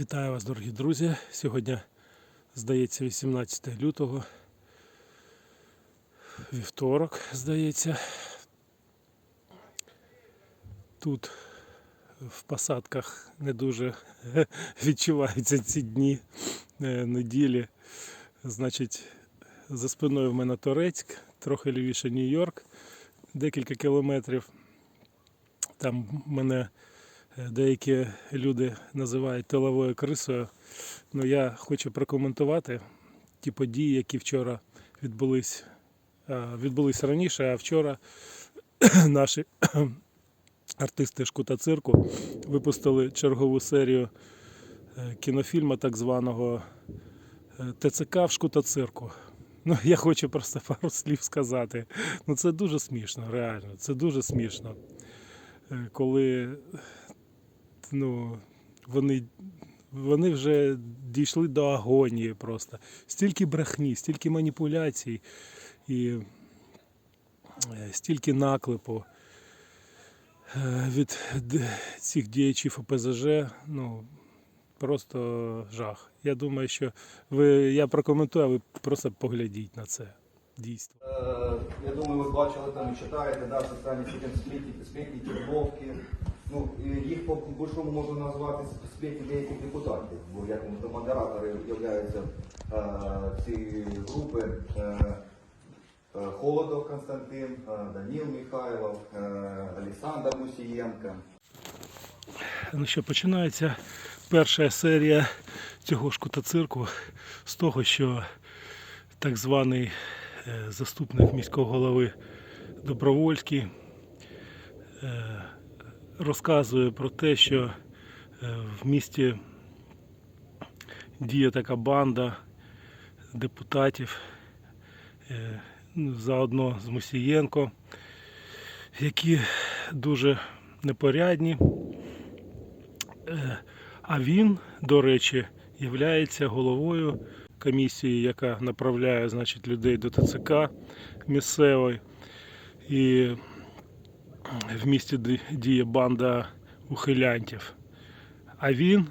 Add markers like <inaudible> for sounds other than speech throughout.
Вітаю вас, дорогі друзі. Сьогодні, здається, 18 лютого. Вівторок, здається. Тут в посадках не дуже <laughs> відчуваються ці дні е, неділі. Значить, за спиною в мене Торецьк, трохи лівіше Нью-Йорк, декілька кілометрів. Там мене Деякі люди називають тиловою крисою. Ну я хочу прокоментувати ті події, які вчора відбулись, а, відбулись раніше, а вчора <clears throat> наші <clears throat> артисти шкута цирку випустили чергову серію е, кінофільму так званого е, ТЦК в шкута цирку. Ну, <laughs> я хочу просто пару слів сказати. Ну це дуже смішно, реально. Це дуже смішно. Е, Коли ну, вони, вони вже дійшли до агонії просто. Стільки брехні, стільки маніпуляцій і е, стільки наклепу е, від цих діячів ОПЗЖ, ну, просто жах. Я думаю, що ви, я прокоментую, а ви просто поглядіть на це дійство. Е, Я думаю, ви бачили там і читаєте, да, соціальні сети сплетні, сплетні тірловки. Ну, їх по большому можна назвати сплетні деяких депутатів, бо як модератори являються е, цієї групи. Е, е, Холодов Константин, е, Даніл Михайлов, е, Олександр Мусієнко. Ну що, починається перша серія цього ж кутоцирку з того, що так званий е, заступник міського голови Добровольський розказує про те, що е, в місті діє така банда депутатів, е, ну, заодно з Мусієнко, які дуже непорядні. Е, А він, до речі, є головою комісії, яка направляє значить, людей до ТЦК місцевої. І в місті діє банда ухилянтів. А він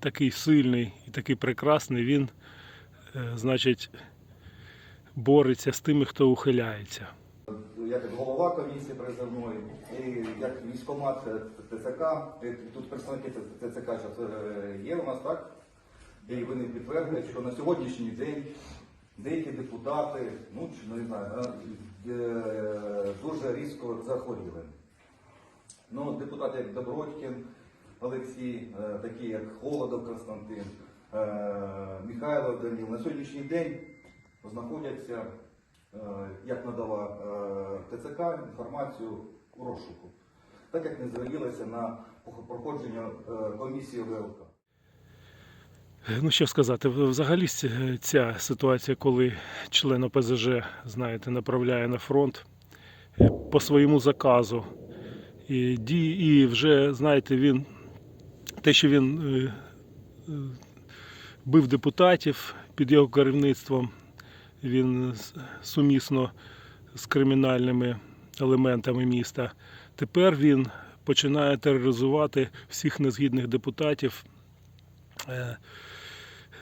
такий сильний і такий прекрасний, він, е, значить, бореться з тими, хто ухиляється. як голова комісії призовної, і як військомат ТЦК, тут представники ТЦК зараз е, є у нас, так? І вони підтверджують, що на сьогоднішній день деякі депутати, ну чи не знаю, е, дуже різко захворіли. Ну, депутати як Добродькін, Олексій, е, такі як Холодов Константин, е, Михайлов Даніл, на сьогоднішній день знаходяться, е, як надала ТЦК інформацію у розшуку, так як не звернулися на проходження комісії ВЛК. Ну, що сказати, взагалі ця ситуація, коли член ОПЗЖ, знаєте, направляє на фронт по своєму заказу. І, і вже, знаєте, він те, що він е, е, бив депутатів під його керівництвом, він сумісно з кримінальними елементами міста. Тепер він починає тероризувати всіх незгідних депутатів. е,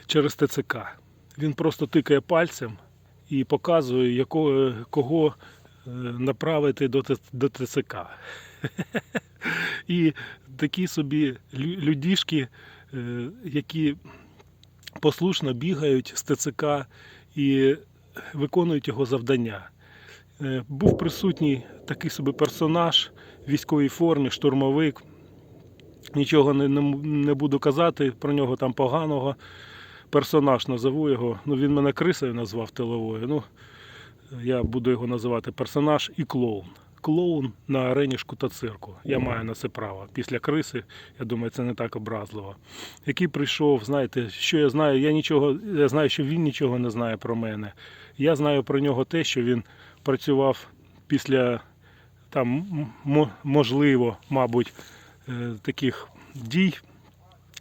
через ТЦК. Він просто тикає пальцем і показує, якого, кого направити до ТЦК. І такі собі людішки, е, які послушно бігають з ТЦК і виконують його завдання. Е, Був присутній такий собі персонаж в військовій формі, штурмовик. Нічого не, не, не буду казати про нього там поганого персонаж назову його. Ну, він мене крисою назвав тиловою. Ну, я буду його називати персонаж і клоун. Клоун на арені шкута цирку. Я маю на це право. Після криси, я думаю, це не так образливо. Який прийшов, знаєте, що я знаю, я нічого, я знаю, що він нічого не знає про мене. Я знаю про нього те, що він працював після там, можливо, мабуть, е, таких дій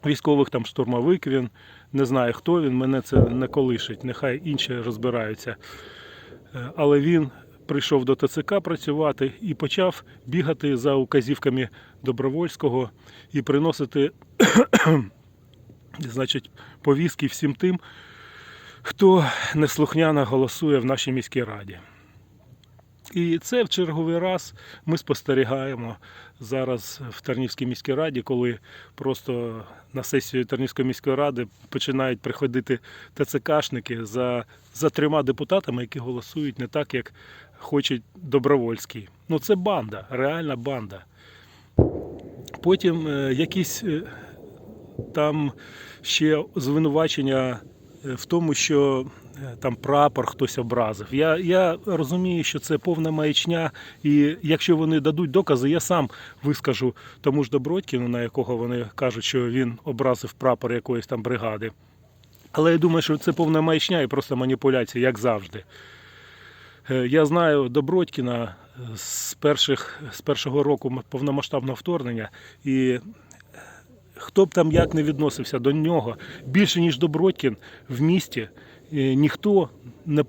військових там штурмовик він, не знаю хто він, мене це не колишить, нехай інші розбираються. Е, Але він прийшов до ТЦК працювати і почав бігати за указівками Добровольського і приносити <coughs> значить, повістки всім тим, хто неслухняно голосує в нашій міській раді. І це в черговий раз ми спостерігаємо зараз в Тернівській міській раді, коли просто на сесію Тернівської міської ради починають приходити ТЦКшники за, за трьома депутатами, які голосують не так, як хоче Добровольський. Ну це банда, реальна банда. Потім е, якісь е, там ще звинувачення е, в тому, що там прапор хтось образив. Я, я розумію, що це повна маячня, і якщо вони дадуть докази, я сам вискажу тому ж Добродькіну, на якого вони кажуть, що він образив прапор якоїсь там бригади. Але я думаю, що це повна маячня і просто маніпуляція, як завжди. Е, Я знаю Добродькіна з, перших, з першого року повномасштабного вторгнення, і хто б там як не відносився до нього, більше ніж Добродькін в місті е, ніхто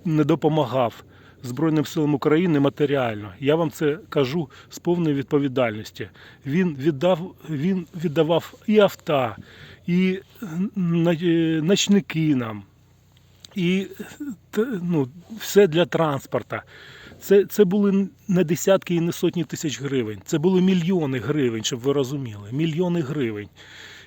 не, допомагав Збройним силам України матеріально. Я вам це кажу з повною відповідальності. Він віддав, він віддавав і авто, і е, ночники нам, і ну, все для транспорту. Це, це були не десятки і не сотні тисяч гривень. Це були мільйони гривень, щоб ви розуміли. Мільйони гривень.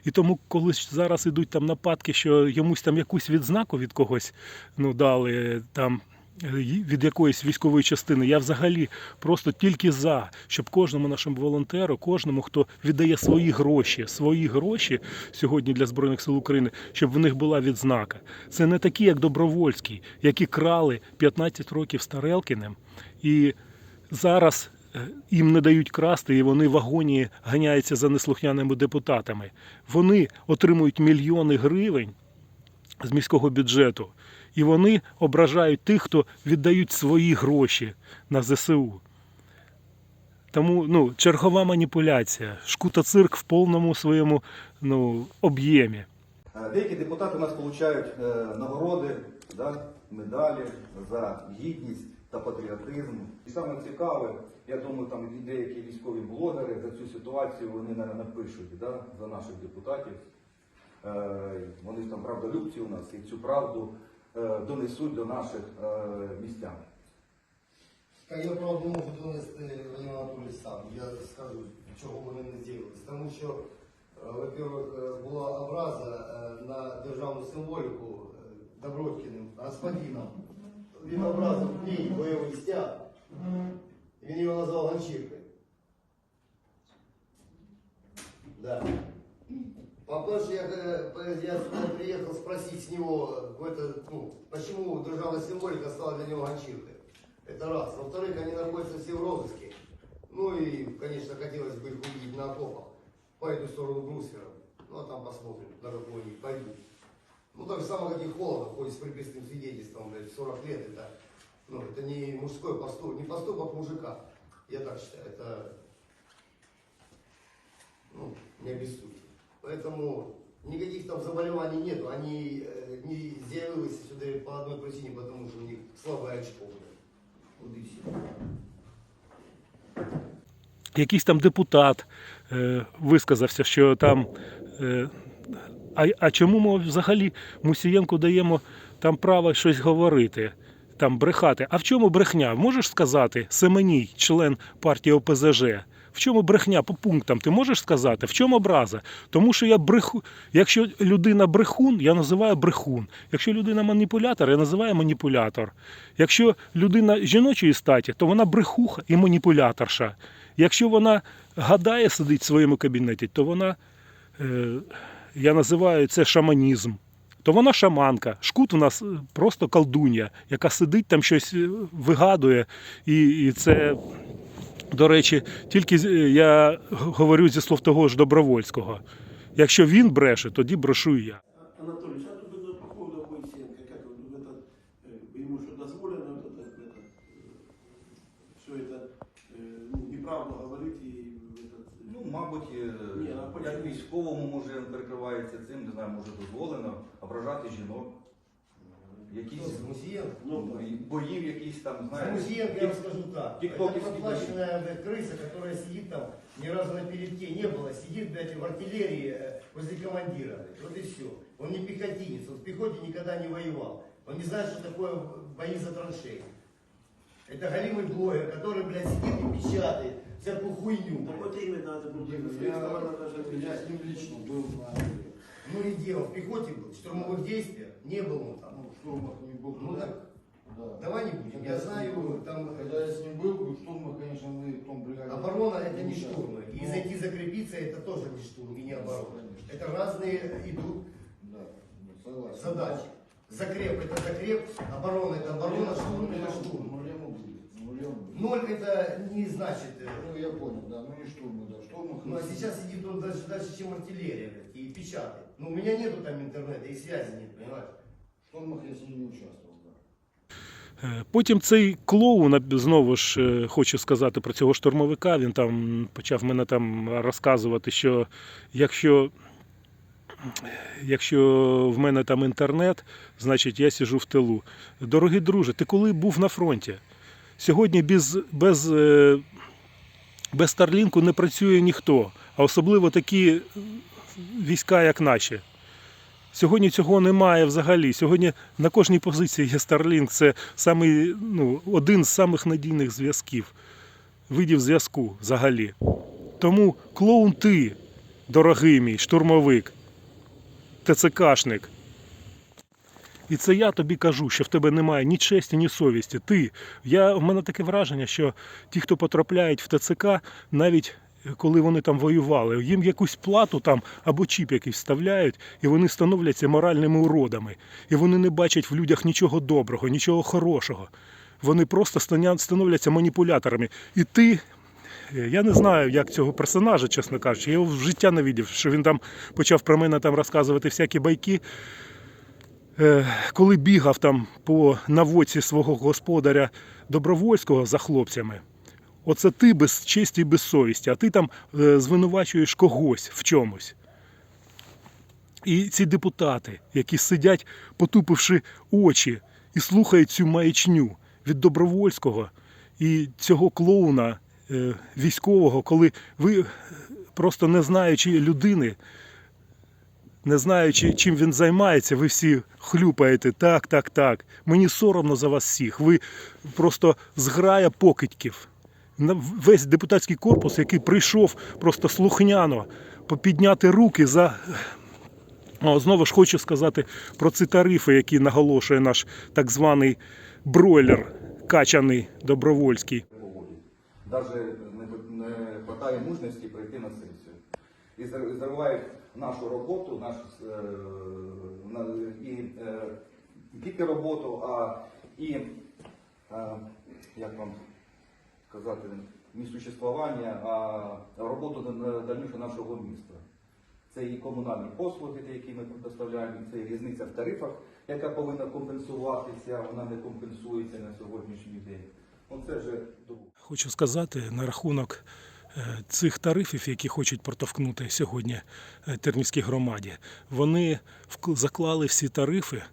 І тому, коли зараз ідуть там нападки, що йомусь там якусь відзнаку від когось ну, дали там. Е, Від якоїсь військової частини я взагалі просто тільки за, щоб кожному нашому волонтеру, кожному, хто віддає свої гроші, свої гроші сьогодні для Збройних сил України, щоб в них була відзнака. Це не такі, як Добровольський, які крали 15 років Старелкіним, і зараз е, їм не дають красти, і вони в агонії ганяються за неслухняними депутатами. Вони отримують мільйони гривень з міського бюджету, і вони ображають тих, хто віддають свої гроші на ЗСУ. Тому ну, чергова маніпуляція, шкута-цирк в повному своєму ну, об'ємі. Е, Деякі депутати у нас отримують нагороди, да, медалі за гідність та патріотизм. І саме цікаве, я думаю, там деякі військові блогери за цю ситуацію вони наверно, напишуть да, за наших депутатів. Е, Вони там правдолюбці у нас і цю правду е, донесуть до наших е, містян. Та я правда можу донести Владимир Анатолійович сам. Я скажу, чого вони не з'явилися. Тому що, е, во-первых, е, була образа е, на державну символіку е, Добродкіним господином. Він образив мій бойовий стяг. Він його назвав ганчіркою. Да. По-перше, я, э, я сюда приехал спросить с него, в это, ну, почему державная символика стала для него ганчиркой. Это раз. Во-вторых, они находятся все в розыске. Ну и, конечно, хотелось бы их увидеть на окопах по эту сторону Брусфера. Ну а там посмотрим, на какой они пойдут. Ну так же самое, как и Холодов, ходит с приписным свидетельством, блядь, в 40 лет, это, ну, это не мужской поступок, не поступок мужика. Я так считаю, это, ну, не обессудьте. Поэтому никаких там заболеваний нету. Они э, не заявились сюда по одной причине, потому что у них слабое очко. Вот и все. якийсь там депутат е, висказався, що там. Е, а, а чому ми взагалі Мусієнку даємо там право щось говорити, там брехати? А в чому брехня? Можеш сказати, Семеній, член партії ОПЗЖ, в чому брехня по пунктам? Ти можеш сказати, в чому образа? Тому що я бреху. Якщо людина брехун, я називаю брехун. Якщо людина маніпулятор, я називаю маніпулятор. Якщо людина жіночої статі, то вона брехуха і маніпуляторша. Якщо вона гадає сидить в своєму кабінеті, то вона, е, я називаю це шаманізм. То вона шаманка. Шкут у нас е, просто колдунья, яка сидить там щось е, вигадує. І, і це, до речі, тільки з- е, я говорю зі слов того ж Добровольського. Якщо він бреше, тоді брешу і я. Анатолий, а тут это по поводу Бойсенко, как вот в этот, э, ему что дозволено вот это, это, все это э, ну, неправду говорить и этот, Ну, мабуть, е, Ні, а потім- як військовому може перекривається цим, не знаю, може дозволено ображати жінок. Якісь Кто, Мусиенко? ну, боїв якісь там, За знаєте. Мусиенко я вам скажу так. Тикток Это и проплаченная блядь, крыса, которая сидит там ни разу на передке не было, сидит, блядь, в артиллерии э, возле командира. блядь. Вот и все. Он не пехотинец, он в пехоте никогда не воевал. Он не знает, что такое бои за траншеи. Это галимый блогер, который, блядь, сидит и печатает всякую хуйню. Так блядь. вот именно надо было Я, с той стороны даже я с ним лично был на, Ну и дело, в пехоте был, в штурмовых действиях не был он там. ну, штурмах не был. Ну так, да. давай не будем. Я Когда с ним знаю, там Когда я с ним был, в штурмах, конечно, мы в том бригаде. оборона это не участвовали. штурмы. И Но- зайти закрепиться это тоже не штурм и не оборона. Это разные идут Да, согласен. задачи. Закреп это закреп, оборона это оборона, штурм это штурм. Нулем будет. Нулем будет. Ноль это не значит. э, Ну, я понял, да, ну не штурмы, да, в штурмах. Ну а сейчас идет он даже дальше, чем артиллерия, блядь, и печатает. Ну у меня нету там интернета и связи нет, понимаешь? Штурмах я с ним не участвовал, да. Е, Потім цей клоун, знову ж е, хочу сказати про цього штурмовика. Він там почав мене там розказувати, що якщо, якщо в мене там інтернет, значить я сижу в тилу. Дорогий друже, ти коли був на фронті? Сьогодні без, без, е, без Старлінку не працює ніхто, а особливо такі війська, як наші. Сьогодні цього немає взагалі. Сьогодні на кожній позиції є Starlink. Це самий, ну, один з самих надійних зв'язків, видів зв'язку взагалі. Тому клоун ти, дорогий мій штурмовик, ТЦКшник. І це я тобі кажу, що в тебе немає ні честі, ні совісті. Ти. Я, в мене таке враження, що ті, хто потрапляють в ТЦК, навіть коли вони там воювали, їм якусь плату там або чіп якийсь вставляють, і вони становляться моральними уродами. І вони не бачать в людях нічого доброго, нічого хорошого. Вони просто становляться маніпуляторами. І ти. е, Я не знаю, як цього персонажа, чесно кажучи. Я його в життя не видів, що він там почав про мене там розказувати всякі байки. Е, Коли бігав там по наводці свого господаря Добровольського за хлопцями, Оце ти без честі і без совісті, а ти там е, звинувачуєш когось в чомусь. І ці депутати, які сидять, потупивши очі, і слухають цю маячню від Добровольського і цього клоуна е, військового, коли ви, е, просто не знаючи людини, не знаючи, чим він займається, ви всі хлюпаєте так, так, так. Мені соромно за вас всіх. Ви просто зграя покидьків весь депутатський корпус, який прийшов просто слухняно попідняти руки за. Знову ж хочу сказати про ці тарифи, які наголошує наш так званий бройлер качаний добровольський. Навіть не, хватає мужності прийти на сесію. І зар- нашу роботу, наш, е, і не тільки роботу, а і, е, як вам сказати, не существування, а роботу дальніше нашого міста. Це і комунальні послуги, які ми предоставляємо, це і різниця в тарифах, яка повинна компенсуватися, вона не компенсується на сьогоднішній день. Ну це вже. Хочу сказати на рахунок е, цих тарифів, які хочуть протовкнути сьогодні е, Тернівській громаді. Вони заклали всі тарифи,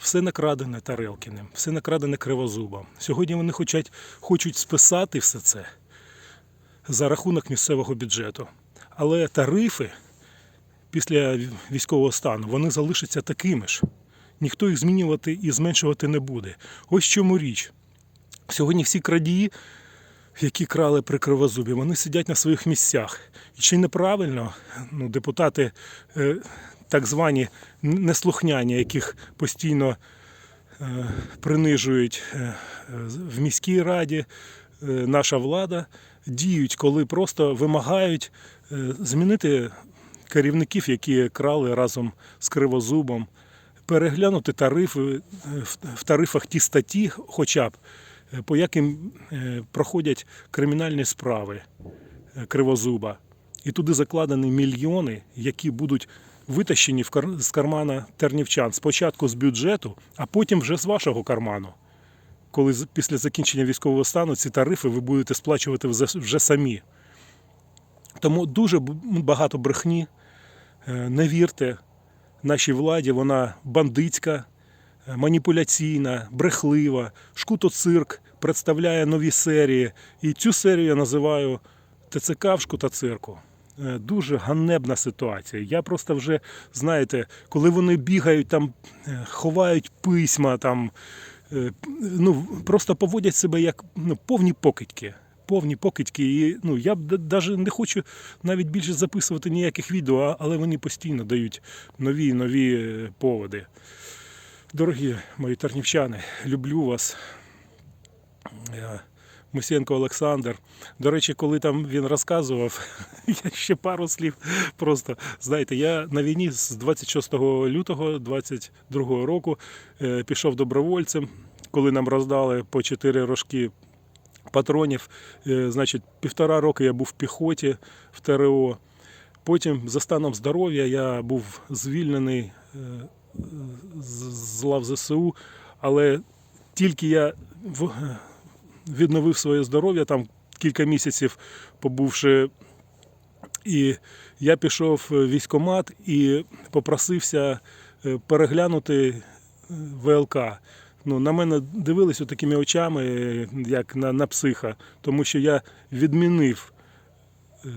все накрадене Тарелкіним, все накрадене Кривозубом. Сьогодні вони хочуть, хочуть списати все це за рахунок місцевого бюджету. Але тарифи після військового стану вони залишаться такими ж. Ніхто їх змінювати і зменшувати не буде. Ось чому річ. Сьогодні всі крадії, які крали при кривозубі, вони сидять на своїх місцях. І чи неправильно ну, депутати, е, так звані неслухняні, яких постійно е, принижують е, в міській раді, е, наша влада, діють, коли просто вимагають змінити керівників, які крали разом з кривозубом, переглянути тарифи в- тарифах ті статті, хоча б по яким проходять кримінальні справи Кривозуба. І туди закладені мільйони, які будуть витащені з кармана тернівчан спочатку з бюджету, а потім вже з вашого карману. Коли після закінчення військового стану ці тарифи ви будете сплачувати вже- самі. Тому дуже багато брехні. Е, Не вірте нашій владі, вона бандитська, е, маніпуляційна, брехлива. Шкуто цирк представляє нові серії. І цю серію я називаю ТЦК в Шкутацирку. Е, Дуже ганебна ситуація. Я просто вже, знаєте, коли вони бігають, там е, ховають письма, там е, ну, просто поводять себе як ну, повні покидьки. Повні покидьки. І ну, я навіть не хочу навіть більше записувати ніяких відео, але вони постійно дають нові нові поводи. Дорогі мої тарнівчани, люблю вас. Я Мусєнко Олександр. До речі, коли там він розказував, <laughs> я ще пару слів просто знаєте, я на війні з 26 лютого 22 року е, пішов добровольцем, коли нам роздали по 4 рожки патронів. Е, Значить, півтора роки я був в піхоті в ТРО. Потім, за станом здоров'я, я був звільнений е, з лав ЗСУ, але тільки я відновив своє здоров'я, там кілька місяців побувши, і я пішов в військкомат і попросився е, переглянути е, ВЛК. Ну, на мене дивились такими очами, як на, на психа, тому що я відмінив е,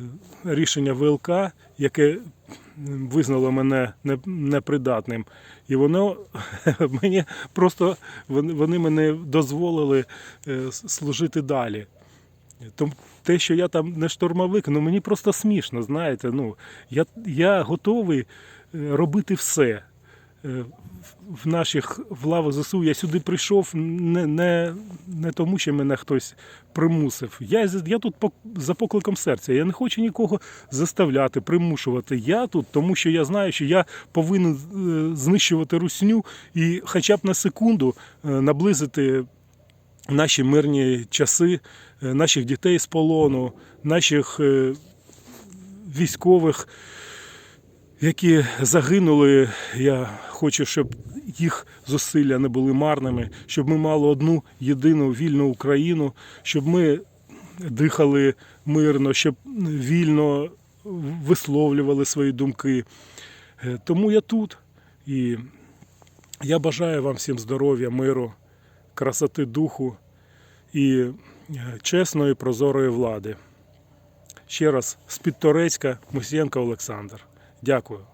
рішення ВЛК, яке визнало мене непридатним. І воно <laughs> мені просто вони, мене дозволили е, служити далі. Те, що я там не штурмовик, ну мені просто смішно, знаєте. Ну, я, я готовий е, робити все. Е, в- наших в лавах ЗСУ я сюди прийшов не, не, не тому, що мене хтось примусив. Я, я тут по- за покликом серця. Я не хочу нікого заставляти, примушувати. Я тут, тому що я знаю, що я повинен е, знищувати русню і хоча б на секунду е, наблизити наші мирні часи, наших дітей з полону, наших військових, які загинули. Я хочу, щоб їх зусилля не були марними, щоб ми мали одну єдину вільну Україну, щоб ми дихали мирно, щоб вільно висловлювали свої думки. Е, Тому я тут і я бажаю вам всім здоров'я, миру, красоти духу і е, чесної прозорої влади. Ще раз з Підторецька Мусієнко Олександр. Дякую.